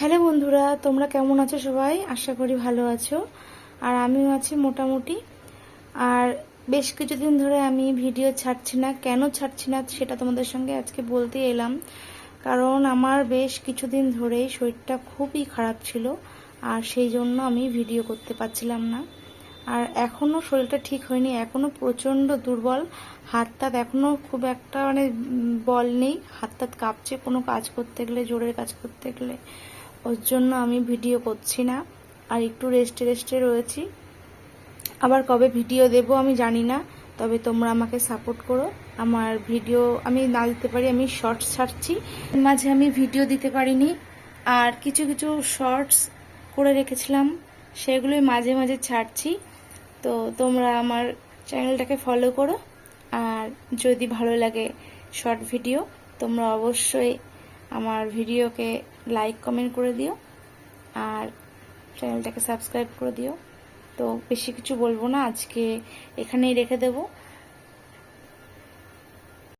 Hello বন্ধুরা, তোমরা কেমন আছো সবাই? আশা করি ভালো আছো। আর আমিও আছি মোটামুটি। আর বেশ কিছুদিন ধরে আমি ভিডিও ছাড়ছি না। কেন ছাড়ছি না সেটা তোমাদের সঙ্গে আজকে বলতে এলাম। কারণ আমার বেশ কিছুদিন ধরেই শরীরটা খুবই খারাপ ছিল, আর সেই জন্য আমি ভিডিও করতে পারছিলাম না। আর এখনও শরীরটা ঠিক হয়নি এখনও প্রচণ্ড দুর্বল। হাত তাত এখনও খুব একটা মানে বল নেই। হাত তাত কাঁপছে কোনো কাজ করতে গেলে, জোরের কাজ করতে গেলে। ওর জন্য আমি ভিডিও করছি না, আর একটু রেস্টে রেস্টে রয়েছি। আবার কবে ভিডিও দেব আমি জানি না, তবে তোমরা আমাকে সাপোর্ট করো। আমার ভিডিও আমি না দিতে পারি, আমি শর্টস ছাড়ছি। মাঝে আমি ভিডিও দিতে পারিনি, আর কিছু কিছু শর্টস করে রেখেছিলাম, সেগুলোই মাঝে মাঝে ছাড়ছি। তো তোমরা আমার চ্যানেলটাকে ফলো করো, আর যদি ভালো লাগে শর্ট ভিডিও তোমরা অবশ্যই আমার ভিডিওকে লাইক কমেন্ট করে দিও। আর চ্যানেলটাকে সাবস্ক্রাইব করে দিও। তো বেশি কিছু বলব না, আজকে এখানেই রেখে দেবো।